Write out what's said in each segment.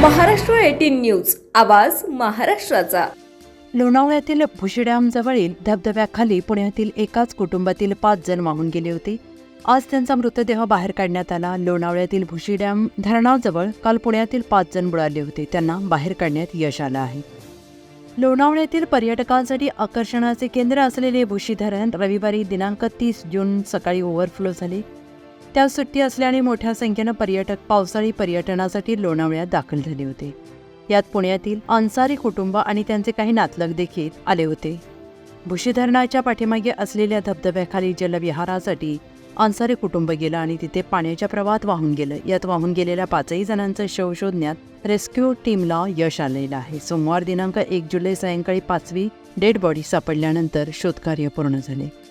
Maharashtra eighteen news आवाज महाराष्ट्राचा. लोणावळ्यातील भुशी धबधब्याखाली पुण्यातील एकाच कुटुंबातील पाच जण वाहून गेले होते. आज त्यांचा मृतदेह बाहेर काढण्यात आला. लोणावळ्यातील भुशी डॅम धरणाजवळ काल पुण्यातील पाच जण बुडाले होते. त्यांना बाहेर काढण्यात यश आलं आहे. लोणावळ्यातील पर्यटकांसाठी आकर्षणाचे केंद्र असलेले भुशी धरण रविवारी दिनांक तीस जून सकाळी ओव्हरफ्लो झाले. त्या सुट्टी असल्याने मोठ्या संख्येनं पर्यटक पावसाळी पर्यटनासाठी लोणावळ्यात दाखल झाले होते. यात पुण्यातील अन्सारी कुटुंब आणि त्यांचे काही नातलग देखील आले होते. भुशी धरणाच्या पाठीमागे असलेल्या धबधब्याखाली जलविहारासाठी अन्सारी कुटुंब गेलं आणि तिथे पाण्याच्या प्रवाहात वाहून गेलं. यात वाहून गेलेल्या पाचही जणांचं शव शोधण्यात रेस्क्यू टीमला यश आलेलं आहे. सोमवार दिनांक एक जुलै सायंकाळी पाचवी डेड बॉडी सापडल्यानंतर शोधकार्य पूर्ण झाले.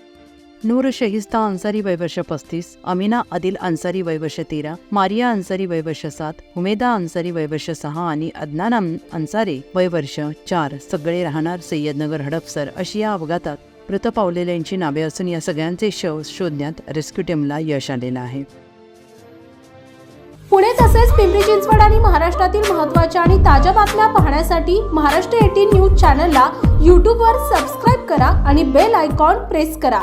नूर शहिस्ता अन्सारी वैवर्ष पस्तीस अमिना आदिल अन्सारी वैवर्ष तेरा मारिया अन्सारी वैवर्ष सात हुमेदा अन्सारी वैवर्ष सहा आणि अदनान अम- अन्सारी वयवर्ष चार सगळे राहणार सय्यदनगर हडपसर अशी या अपघातात मृत पावलेल्यांची नावे असून या सगळ्यांचे शव शोधण्यात रेस्क्यू टीमला यश आलेलं आहे. पुणे तसेच पिंपरी चिंचवड आणि महाराष्ट्रातील महत्त्वाच्या आणि ताज्या बातम्या पाहण्यासाठी महाराष्ट्र एटीन न्यूज चॅनलला यूट्यूबवर सबस्क्राईब करा आणि बेल आयकॉन प्रेस करा.